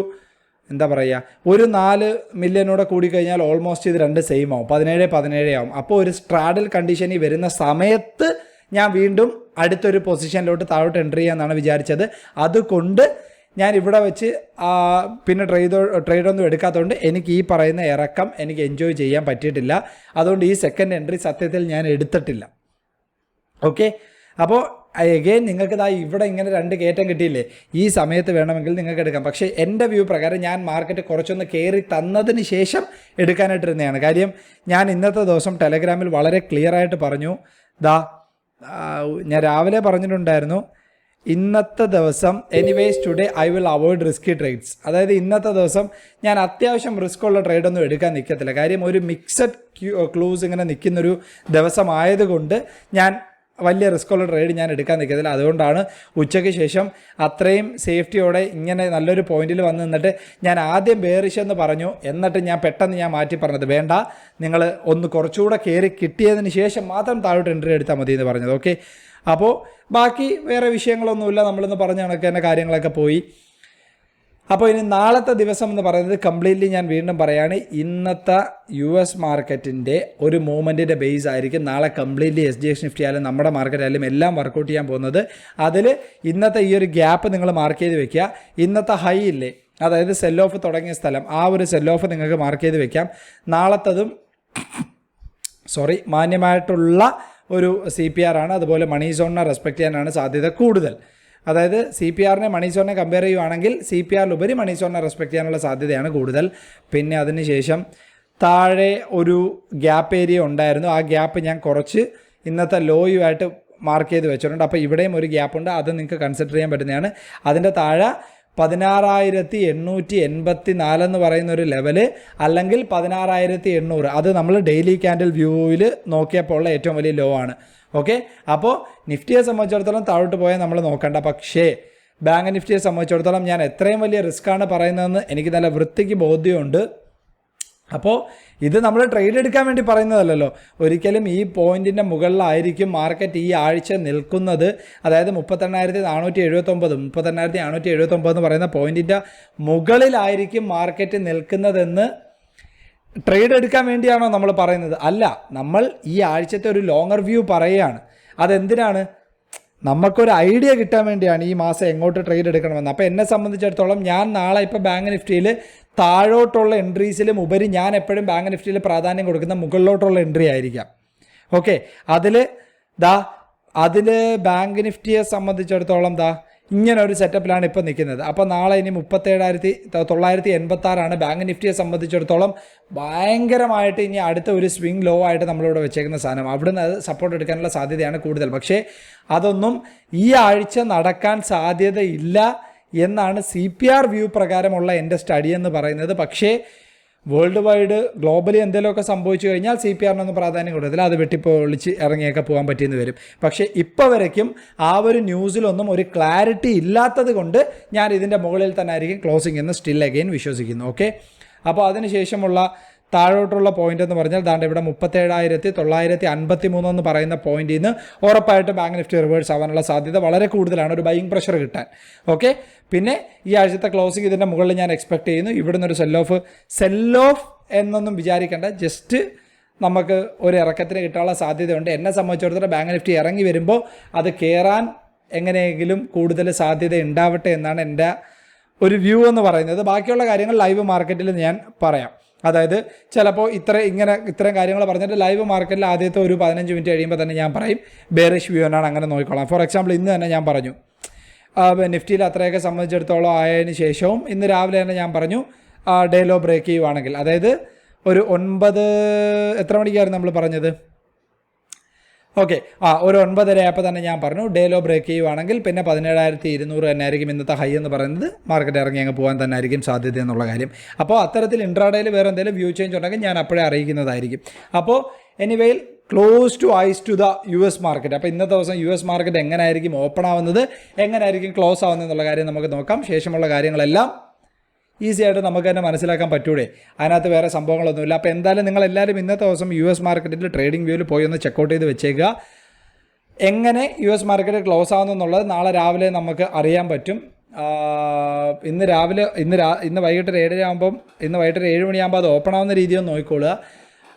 എന്താ പറയുക ഒരു നാല് മില്യനോടെ കൂടി കഴിഞ്ഞാൽ ഓൾമോസ്റ്റ് ഇത് രണ്ട് സെയിം ആവും. പതിനേഴ് പതിനേഴ് ആവും. അപ്പോൾ ഒരു സ്ട്രാഡൽ കണ്ടീഷനിൽ വരുന്ന സമയത്ത് ഞാൻ വീണ്ടും അടുത്തൊരു പൊസിഷനിലോട്ട് താഴോട്ട് എൻട്രി ചെയ്യാമെന്നാണ് വിചാരിച്ചത്. അതുകൊണ്ട് ഞാൻ ഇവിടെ വെച്ച് പിന്നെ ട്രേഡ് ട്രേഡൊന്നും എടുക്കാത്തതുകൊണ്ട് എനിക്ക് ഈ പറയുന്ന ഇറക്കം എനിക്ക് എൻജോയ് ചെയ്യാൻ പറ്റിയിട്ടില്ല. അതുകൊണ്ട് ഈ സെക്കൻഡ് എൻട്രി സത്യത്തിൽ ഞാൻ എടുത്തിട്ടില്ല. ഓക്കെ അപ്പോൾ എഗെയിൻ നിങ്ങൾക്ക് ഇതാ ഇവിടെ ഇങ്ങനെ രണ്ട് കയറ്റം കിട്ടിയില്ലേ? ഈ സമയത്ത് വേണമെങ്കിൽ നിങ്ങൾക്ക് എടുക്കാം. പക്ഷേ എന്റെ വ്യൂ പ്രകാരം ഞാൻ മാർക്കറ്റ് കുറച്ചൊന്ന് കയറി തന്നതിന് ശേഷം എടുക്കാനായിട്ടിരുന്നതാണ്. കാര്യം ഞാൻ ഇന്നത്തെ ദിവസം ടെലഗ്രാമിൽ വളരെ ക്ലിയർ ആയിട്ട് പറഞ്ഞു. ദാ ഞാൻ രാവിലെ പറഞ്ഞിട്ടുണ്ടായിരുന്നു ഇന്നത്തെ ദിവസം anyways today I will avoid risky trades അതായത് ഇന്നത്തെ ദിവസം ഞാൻ അത്യാവശ്യം റിസ്ക് ഉള്ള ട്രേഡൊന്നും എടുക്കാൻ നിൽക്കത്തില്ല കാര്യം ഒരു മിക്സഡ് ക്ലൂസ് ഇങ്ങനെ നിൽക്കുന്നൊരു ദിവസമായതുകൊണ്ട് ഞാൻ വലിയ റിസ്ക്കുള്ള ട്രേഡ് ഞാൻ എടുക്കാൻ നിൽക്കത്തില്ല. അതുകൊണ്ടാണ് ഉച്ചയ്ക്ക് ശേഷം അത്രയും സേഫ്റ്റിയോടെ ഇങ്ങനെ നല്ലൊരു പോയിന്റിൽ വന്ന് നിന്നിട്ട് ഞാൻ ആദ്യം ബേറിഷ് എന്ന് പറഞ്ഞു. എന്നിട്ട് ഞാൻ പെട്ടെന്ന് ഞാൻ മാറ്റി പറഞ്ഞത്. വേണ്ട നിങ്ങൾ ഒന്ന് കുറച്ചുകൂടെ കയറി കിട്ടിയതിന് ശേഷം മാത്രം താഴോട്ട് എൻട്രി എടുത്താൽ മതി എന്ന് പറഞ്ഞത്. ഓക്കെ അപ്പോൾ ബാക്കി വേറെ വിഷയങ്ങളൊന്നുമില്ല. നമ്മളിന്ന് പറഞ്ഞ കണക്ക് തന്നെ കാര്യങ്ങളൊക്കെ പോയി. അപ്പോൾ ഇനി നാളത്തെ ദിവസം എന്ന് പറയുന്നത് കംപ്ലീറ്റ്ലി ഞാൻ വീണ്ടും പറയാണ് ഇന്നത്തെ യു എസ് മാർക്കറ്റിന്റെ ഒരു മൂവ്മെന്റിന്റെ ബേസ് ആയിരിക്കും. നാളെ completely S G X Nifty ആയാലും നമ്മുടെ മാർക്കറ്റ് ആയാലും എല്ലാം വർക്കൗട്ട് ചെയ്യാൻ പോകുന്നത്. അതിൽ ഇന്നത്തെ ഈ ഒരു ഗ്യാപ്പ് നിങ്ങൾ മാർക്ക് ചെയ്ത് വെക്കുക. ഇന്നത്തെ ഹൈ ഇല്ലേ? അതായത് സെൽ ഓഫ് തുടങ്ങിയ സ്ഥലം. ആ ഒരു സെൽ ഓഫ് നിങ്ങൾക്ക് മാർക്ക് ചെയ്ത് വെക്കാം. നാളത്തതും സോറി മാന്യമായിട്ടുള്ള ഒരു സി പി ആർ ആണ്. അതുപോലെ മണി സോണിനെ റെസ്പെക്ട് ചെയ്യാനാണ് സാധ്യത കൂടുതൽ. അതായത് സി പി ആറിനെ മണി കമ്പയർ ചെയ്യുവാണെങ്കിൽ സി പി ആറിലുപരി മണി സോണിനെ റെസ്പെക്ട് ചെയ്യാനുള്ള സാധ്യതയാണ് കൂടുതൽ. പിന്നെ അതിനുശേഷം താഴെ ഒരു ഗ്യാപ്പ് ഏരിയ ഉണ്ടായിരുന്നു. ആ ഗ്യാപ്പ് ഞാൻ കുറച്ച് ഇന്നത്തെ ലോയുമായിട്ട് മാർക്ക് ചെയ്ത് വെച്ചിട്ടുണ്ട്. അപ്പോൾ ഇവിടെയും ഒരു ഗ്യാപ്പ് ഉണ്ട്. അത് നിങ്ങൾക്ക് കൺസിഡർ ചെയ്യാൻ പറ്റുന്നതാണ്. അതിന്റെ താഴെ പതിനാറായിരത്തി എണ്ണൂറ്റി എൺപത്തി നാലെന്ന് പറയുന്ന ഒരു ലെവൽ അല്ലെങ്കിൽ പതിനാറായിരത്തി എണ്ണൂറ് അത് നമ്മൾ ഡെയിലി ക്യാൻഡിൽ വ്യൂവിൽ നോക്കിയപ്പോൾ ഉള്ള ഏറ്റവും വലിയ ലോ ആണ്. ഓക്കെ അപ്പോൾ നിഫ്റ്റിയെ സംബന്ധിച്ചിടത്തോളം താഴോട്ട് പോയാൽ നമ്മൾ നോക്കേണ്ട. പക്ഷേ ബാങ്ക് നിഫ്റ്റിയെ സംബന്ധിച്ചിടത്തോളം ഞാൻ എത്രയും വലിയ റിസ്ക്കാണ് പറയുന്നതെന്ന് എനിക്ക് നല്ല വൃത്തിക്ക് ബോധ്യമുണ്ട്. അപ്പോൾ ഇത് നമ്മൾ ട്രേഡ് എടുക്കാൻ വേണ്ടി പറയുന്നതല്ലല്ലോ. ഒരിക്കലും ഈ പോയിന്റിന്റെ മുകളിലായിരിക്കും മാർക്കറ്റ് ഈ ആഴ്ച നിൽക്കുന്നത്. അതായത് മുപ്പത്തെണ്ണായിരത്തി നാനൂറ്റി എഴുപത്തൊമ്പത് മുപ്പത്തെണ്ണായിരത്തി നാനൂറ്റി എഴുപത്തൊമ്പത് എന്ന് പറയുന്ന പോയിന്റിന്റെ മുകളിലായിരിക്കും മാർക്കറ്റ് നിൽക്കുന്നതെന്ന് ട്രേഡ് എടുക്കാൻ വേണ്ടിയാണോ നമ്മൾ പറയുന്നത്? അല്ല നമ്മൾ ഈ ആഴ്ചത്തെ ഒരു ലോങ്ങർ വ്യൂ പറയുകയാണ്. അതെന്തിനാണ്? നമുക്കൊരു ഐഡിയ കിട്ടാൻ വേണ്ടിയാണ് ഈ മാസം എങ്ങോട്ട് ട്രേഡ് എടുക്കണമെന്ന്. അപ്പോൾ എന്നെ സംബന്ധിച്ചിടത്തോളം ഞാൻ നാളെ ഇപ്പോൾ ബാങ്ക് നിഫ്റ്റിയിൽ താഴോട്ടുള്ള എൻട്രീസിലും ഉപരി ഞാൻ എപ്പോഴും ബാങ്ക് നിഫ്റ്റിയിൽ പ്രാധാന്യം കൊടുക്കുന്ന മുകളിലോട്ടുള്ള എൻട്രി ആയിരിക്കാം. ഓക്കെ അതിൽ ദാ അതിൽ ബാങ്ക് നിഫ്റ്റിയെ സംബന്ധിച്ചിടത്തോളം ദാ ഇങ്ങനെ ഒരു സെറ്റപ്പിലാണ് ഇപ്പോൾ നിൽക്കുന്നത്. അപ്പോൾ നാളെ ഇനി മുപ്പത്തേഴായിരത്തി തൊള്ളായിരത്തി എൺപത്തി ആറാണ് ബാങ്ക് നിഫ്റ്റിയെ സംബന്ധിച്ചിടത്തോളം ഭയങ്കരമായിട്ട് ഇനി അടുത്ത ഒരു സ്വിംഗ് ലോ ആയിട്ട് നമ്മളിവിടെ വെച്ചേക്കുന്ന സാധനം. അവിടുന്ന് അത് സപ്പോർട്ട് എടുക്കാനുള്ള സാധ്യതയാണ് കൂടുതൽ. പക്ഷേ അതൊന്നും ഈ ആഴ്ച നടക്കാൻ സാധ്യതയില്ല എന്നാണ് സി പി ആർ വ്യൂ പ്രകാരമുള്ള എന്റെ സ്റ്റഡി എന്ന് പറയുന്നത്. പക്ഷേ വേൾഡ് വൈഡ് ഗ്ലോബലി എന്തെങ്കിലുമൊക്കെ സംഭവിച്ചു കഴിഞ്ഞാൽ സി പി ആറിനൊന്നും പ്രാധാന്യം കൊടുത്തില്ല അത് വെട്ടിപ്പൊളിച്ച് ഇറങ്ങിയൊക്കെ പോകാൻ പറ്റിയെന്ന് വരും. പക്ഷേ ഇപ്പോൾ വരയ്ക്കും ആ ഒരു ന്യൂസിലൊന്നും ഒരു ക്ലാരിറ്റി ഇല്ലാത്തത് കൊണ്ട് ഞാൻ ഇതിന്റെ മുകളിൽ തന്നെ ആയിരിക്കും ക്ലോസിംഗ് എന്ന് സ്റ്റിൽ അഗെയിൻ വിശ്വസിക്കുന്നു. ഓക്കെ അപ്പോൾ അതിനുശേഷമുള്ള താഴോട്ടുള്ള പോയിന്റ് എന്ന് പറഞ്ഞാൽ ദാണ്ട് ഇവിടെ മുപ്പത്തേഴായിരത്തി തൊള്ളായിരത്തി അൻപത്തി മൂന്ന് എന്ന് പറയുന്ന പോയിന്റിൽ നിന്ന് ഉറപ്പായിട്ടും ബാങ്ക് നിഫ്റ്റി റിവേഴ്സ് ആവാനുള്ള സാധ്യത വളരെ കൂടുതലാണ്. ഒരു ബൈങ് പ്രഷർ കിട്ടാൻ. ഓക്കെ പിന്നെ ഈ ആഴ്ചത്തെ ക്ലോസിംഗ് ഇതിന്റെ മുകളിൽ ഞാൻ എക്സ്പെക്ട് ചെയ്യുന്നു. ഇവിടുന്ന് ഒരു സെൽ ഓഫ് സെൽ ഓഫ് എന്നൊന്നും വിചാരിക്കേണ്ട. ജസ്റ്റ് നമുക്ക് ഒരു ഇറക്കത്തിന് കിട്ടാനുള്ള സാധ്യതയുണ്ട്. എന്നെ സംബന്ധിച്ചിടത്തോളം ബാങ്ക് നിഫ്റ്റി ഇറങ്ങി വരുമ്പോൾ അത് കയറാൻ എങ്ങനെയെങ്കിലും കൂടുതൽ സാധ്യത ഉണ്ടാവട്ടെ എന്നാണ് എന്റെ ഒരു വ്യൂ എന്ന് പറയുന്നത്. ബാക്കിയുള്ള കാര്യങ്ങൾ ലൈവ് മാർക്കറ്റിൽ ഞാൻ പറയാം. അതായത് ചിലപ്പോൾ ഇത്ര ഇങ്ങനെ ഇത്രയും കാര്യങ്ങൾ പറഞ്ഞിട്ട് ലൈവ് മാർക്കറ്റിൽ ആദ്യത്തെ ഒരു പതിനഞ്ച് മിനിറ്റ് കഴിയുമ്പോൾ തന്നെ ഞാൻ പറയും ബേറിഷ് വ്യൂ എന്നാണ് അങ്ങനെ നോക്കിക്കോളാം. ഫോർ എക്സാമ്പിൾ ഇന്ന് തന്നെ ഞാൻ പറഞ്ഞു. നിഫ്റ്റിയിൽ അത്രയൊക്കെ സംബന്ധിച്ചിടത്തോളം ആയതിന് ശേഷവും ഇന്ന് രാവിലെ തന്നെ ഞാൻ പറഞ്ഞു ഡേ ലോ ബ്രേക്ക് ചെയ്യുവാണെങ്കിൽ. അതായത് ഒരു ഒൻപത് എത്ര മണിക്കായിരുന്നു നമ്മൾ പറഞ്ഞത്? ഓക്കെ. ആ ഒരു ഒൻപതര ആയപ്പോൾ തന്നെ ഞാൻ പറഞ്ഞു ഡേലോ ബ്രേക്ക് ചെയ്യുവാണെങ്കിൽ പിന്നെ പതിനേഴായിരത്തി ഇരുന്നൂറ് തന്നെ ആയിരിക്കും ഇന്നത്തെ ഹൈ എന്ന് പറയുന്നത്. മാർക്കറ്റ് ഇറങ്ങി അങ്ങ് പോകാൻ തന്നെ ആയിരിക്കും സാധ്യത എന്നുള്ള കാര്യം. അപ്പോൾ അത്തരത്തിൽ ഇൻട്രാഡേയിൽ വേറെ എന്തെങ്കിലും വ്യൂ ചേഞ്ച് ഉണ്ടെങ്കിൽ ഞാൻ അപ്പോഴേ അറിയിക്കുന്നതായിരിക്കും. അപ്പോൾ എനിവേയിൽ close to eyes to the U S market അപ്പോൾ ഇന്നത്തെ ദിവസം യു എസ് മാർക്കറ്റ് എങ്ങനെയായിരിക്കും ഓപ്പൺ ആവുന്നത് എങ്ങനെയായിരിക്കും ക്ലോസ് ആവുന്നത് എന്നുള്ള കാര്യം നമുക്ക് നോക്കാം. ശേഷമുള്ള കാര്യങ്ങളെല്ലാം ഈസി ആയിട്ട് നമുക്ക് തന്നെ മനസ്സിലാക്കാൻ പറ്റൂടെ. അതിനകത്ത് വേറെ സംഭവങ്ങളൊന്നുമില്ല. അപ്പോൾ എന്തായാലും നിങ്ങൾ എല്ലാവരും ഇന്നത്തെ ദിവസം യു എസ് മാർക്കറ്റിൽ ട്രേഡിംഗ് വ്യൂവിൽ പോയി ഒന്ന് ചെക്കൗട്ട് ചെയ്ത് വെച്ചേക്കുക. എങ്ങനെ യു എസ് മാർക്കറ്റ് ക്ലോസ് ആവുന്നു എന്നുള്ളത് നാളെ രാവിലെ നമുക്ക് അറിയാൻ പറ്റും. ഇന്ന് രാവിലെ ഇന്ന് രാ ഇന്ന് വൈകിട്ട് ഒരു ഏഴര ആകുമ്പം ഇന്ന് വൈകിട്ട് ഒരു ഏഴ് മണിയാകുമ്പോൾ അത് ഓപ്പൺ ആവുന്ന രീതി ഒന്ന് നോക്കിക്കൊള്ളുക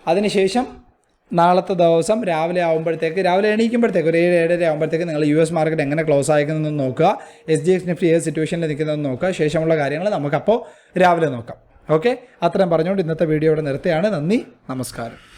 അതിനുശേഷം നാളത്തെ ദിവസം രാവിലെ ആകുമ്പോഴത്തേക്ക് രാവിലെ എണീക്കുമ്പോഴത്തേക്ക് ഒരു ഏഴ് ഏഴര ആകുമ്പോഴത്തേക്ക് നിങ്ങൾ യു എസ് മാർക്കറ്റ് എങ്ങനെ ക്ലോസ് ആയിരിക്കുന്നതെന്ന് നോക്കുക എസ് ജി എക്സ് നിഫ്റ്റി ഏത് സിറ്റുവേഷനിൽ നിൽക്കുന്നതെന്ന് നോക്കുക ശേഷമുള്ള കാര്യങ്ങൾ നമുക്കപ്പോൾ രാവിലെ നോക്കാം. ഓക്കെ അത്രയും പറഞ്ഞുകൊണ്ട് ഇന്നത്തെ വീഡിയോ ഇവിടെ നന്ദി നമസ്കാരം.